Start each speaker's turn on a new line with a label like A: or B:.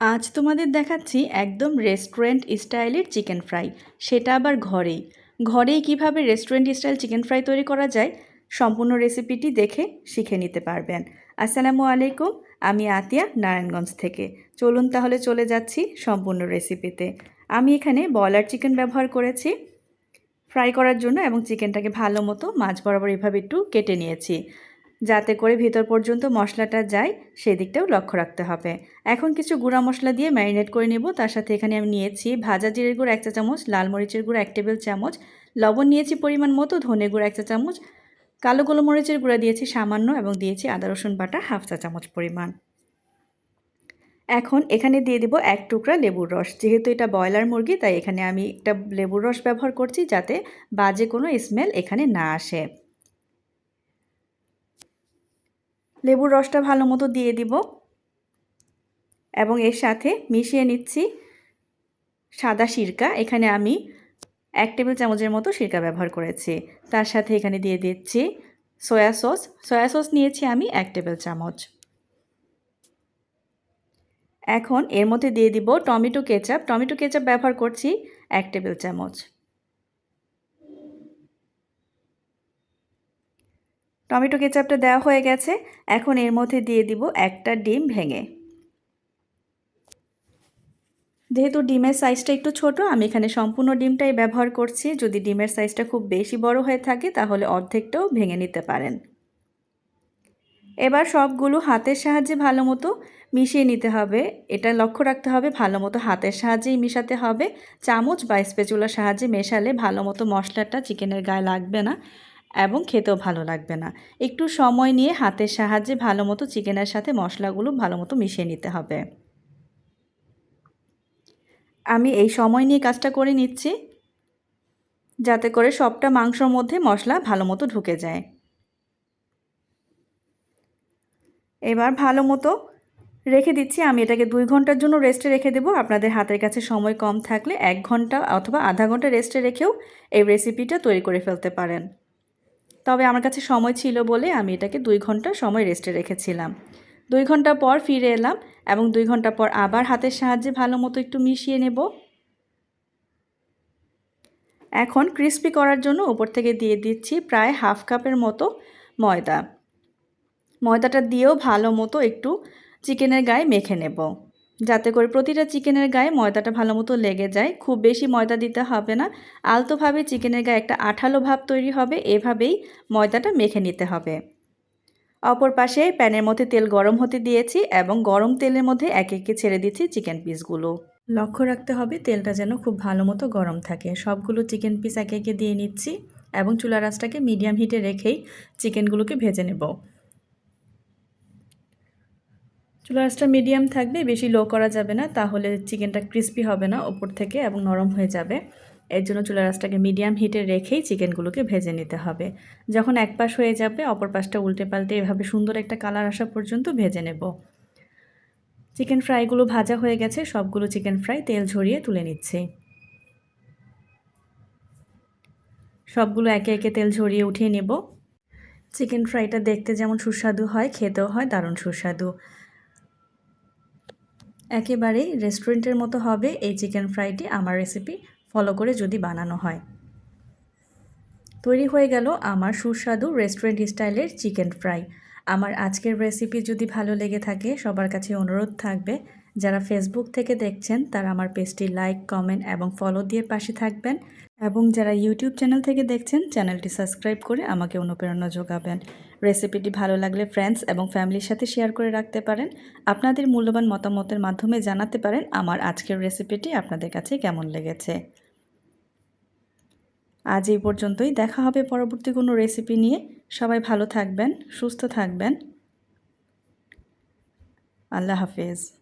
A: আজ তোমাদের দেখাচ্ছি একদম রেস্টুরেন্ট স্টাইলের চিকেন ফ্রাই সেটা আবার ঘরেই। ঘরেই কীভাবে রেস্টুরেন্ট স্টাইল চিকেন ফ্রাই তৈরি করা যায়, সম্পূর্ণ রেসিপিটি দেখে শিখে নিতে পারবেন। আসসালামু আলাইকুম, আমি আতিয়া, নারায়ণগঞ্জ থেকে। চলুন তাহলে চলে যাচ্ছি সম্পূর্ণ রেসিপিতে আমি এখানে বয়লার চিকেন ব্যবহার করেছি ফ্রাই করার জন্য এবং চিকেনটাকে ভালো মতো মাছ বরাবর এভাবে একটু কেটে নিয়েছি। যাতে করে ভিতর পর্যন্ত মশলাটা যায় সেই দিকটাও লক্ষ্য রাখতে হবে। এখন কিছু গুঁড়া মশলা দিয়ে ম্যারিনেট করে নেব। তার সাথে এখানে আমি নিয়েছি ভাজা জিরের গুঁড়ো এক চা চামচ, লাল মরিচের গুঁড়ো এক টেবিল চামচ, লবণ নিয়েছি পরিমাণ মতো, ধনে গুঁড়ো এক চা চামচ, কালো গোলমরিচের গুঁড়া দিয়েছি সামান্য এবং দিয়েছি আদা, রসুন বাটা হাফ চা চামচ পরিমাণ। এখন এখানে দিয়ে দিব এক টুকরা লেবুর রস। যেহেতু এটা ব্রয়লার মুরগি, তাই এখানে আমি একটা লেবুর রস ব্যবহার করছি যাতে বাজে কোনো স্মেল এখানে না আসে। লেবুর রসটা ভালো মতো দিয়ে দিব। এবং এর সাথে মিশিয়ে নিচ্ছি সাদা সিরকা। এখানে আমি এক টেবিল চামচের মতো সিরকা ব্যবহার করেছি। তার সাথে এখানে দিয়ে দিচ্ছি সয়া সস। সয়া সস নিয়েছি আমি এক টেবিল চামচ। এখন এর মধ্যে দিয়ে দিব টমেটো কেচাপ। টমেটো কেচাপ ব্যবহার করছি এক টেবিল চামচ। টমেটো কেচাপটা দেওয়া হয়ে গেছে। এখন এর মধ্যে দিয়ে দিব একটা ডিম ভেঙে। যেহেতু ডিমের সাইজটা একটু ছোট, আমি এখানে সম্পূর্ণ ডিমটাই ব্যবহার করছি। যদি ডিমের সাইজটা খুব বেশি বড় হয়ে থাকে, তাহলে অর্ধেকটাও ভেঙে নিতে পারেন। এবার সবগুলো হাতের সাহায্যে ভালো মতো মিশিয়ে নিতে হবে। এটা লক্ষ্য রাখতে হবে, ভালো মতো হাতের সাহায্যেই মিশাতে হবে। চামচ বা স্পেচুলার সাহায্যে মেশালে ভালো মতো মশলাটা চিকেনের গায়ে লাগবে না। এবং খেতেও ভালো লাগবে না। একটু সময় নিয়ে হাতের সাহায্যে ভালো মতো চিকেনের সাথে মশলাগুলো ভালো মতো মিশিয়ে নিতে হবে। আমি এই সময় নিয়ে কাজটা করে নিচ্ছি, যাতে করে সবটা মাংসর মধ্যে মশলা ভালো মতো ঢুকে যায়। এবার ভালো মতো রেখে দিচ্ছি। আমি এটাকে দুই ঘণ্টার জন্য রেস্টে রেখে দেবো। আপনাদের হাতের কাছে সময় কম থাকলে এক ঘণ্টা অথবা আধা ঘণ্টা রেস্টে রেখেও এই রেসিপিটা তৈরি করে ফেলতে পারেন। তবে আমার কাছে সময় ছিল বলে আমি এটাকে দুই ঘণ্টা সময় রেস্টে রেখেছিলাম। দুই ঘণ্টা পর ফিরে এলাম এবং দুই ঘণ্টা পর আবার হাতের সাহায্যে ভালো মতো একটু মিশিয়ে নেব। এখন ক্রিস্পি করার জন্য উপর থেকে দিয়ে দিচ্ছি প্রায় হাফ কাপের মতো ময়দা। ময়দাটা দিয়েও ভালো মতো একটু চিকেনের গায়ে মেখে নেব। যাতে করে প্রতিটা চিকেনের গায়ে ময়দাটা ভালো মতো লেগে যায়। খুব বেশি ময়দা দিতে হবে না। আলতোভাবে চিকেনের গায়ে একটা আঠালো ভাব তৈরি হবে। এভাবেই ময়দাটা মেখে নিতে হবে। অপর পাশে প্যানের মধ্যে তেল গরম হতে দিয়েছি এবং গরম তেলের মধ্যে একে একে ছেড়ে দিচ্ছি চিকেন পিসগুলো। লক্ষ্য রাখতে হবে তেলটা যেন খুব ভালো মতো গরম থাকে। সবগুলো চিকেন পিস একে একে দিয়ে নিচ্ছি এবং চুলা রাসটাকে মিডিয়াম হিটে রেখেই চিকেনগুলোকে ভেজে নেব। চুলা আঁচটা মিডিয়াম থাকবে, বেশি লো করা যাবে না, তাহলে চিকেনটা ক্রিস্পি হবে না ওপর থেকে এবং নরম হয়ে যাবে। এর জন্য চুলা আঁচটাকে মিডিয়াম হিটে রেখেই চিকেনগুলোকে ভেজে নিতে হবে। যখন এক পাশ হয়ে যাবে, অপর পাশটা উল্টে পাল্টে এভাবে সুন্দর একটা কালার আসা পর্যন্ত ভেজে নেব। চিকেন ফ্রাইগুলো ভাজা হয়ে গেছে, সবগুলো চিকেন ফ্রাই তেল ঝরিয়ে তুলে নিচ্ছি। সবগুলো একে একে তেল ঝরিয়ে উঠিয়ে নেব। চিকেন ফ্রাইটা দেখতে যেমন সুস্বাদু হয়, খেতেও হয়, দারুণ সুস্বাদু। একেবারেই রেস্টুরেন্টের মতো হবে এই চিকেন ফ্রাইটি আমার রেসিপি। ফলো করে যদি বানানো হয়। তৈরি হয়ে গেল আমার সুস্বাদু রেস্টুরেন্ট স্টাইলের চিকেন ফ্রাই। আমার আজকের রেসিপি যদি ভালো লেগে থাকে, সবার কাছে অনুরোধ থাকবে, যারা ফেসবুক থেকে দেখছেন, তারা আমার পেজটি লাইক, কমেন্ট এবং ফলো দিয়ে পাশে থাকবেন এবং যারা ইউটিউব চ্যানেল থেকে দেখছেন, চ্যানেলটি সাবস্ক্রাইব করে আমাকে অনুপ্রেরণা যোগাবেন। রেসিপিটি ভালো লাগলে ফ্রেন্ডস এবং ফ্যামিলির সাথে শেয়ার করে রাখতে পারেন। আপনাদের মূল্যবান মতামতের মাধ্যমে জানাতে পারেন আমার আজকের রেসিপিটি আপনাদের কাছে কেমন লেগেছে। আজ এই পর্যন্তই। দেখা হবে পরবর্তী কোনো রেসিপি নিয়ে। সবাই ভালো থাকবেন, সুস্থ থাকবেন। আল্লাহ হাফেজ।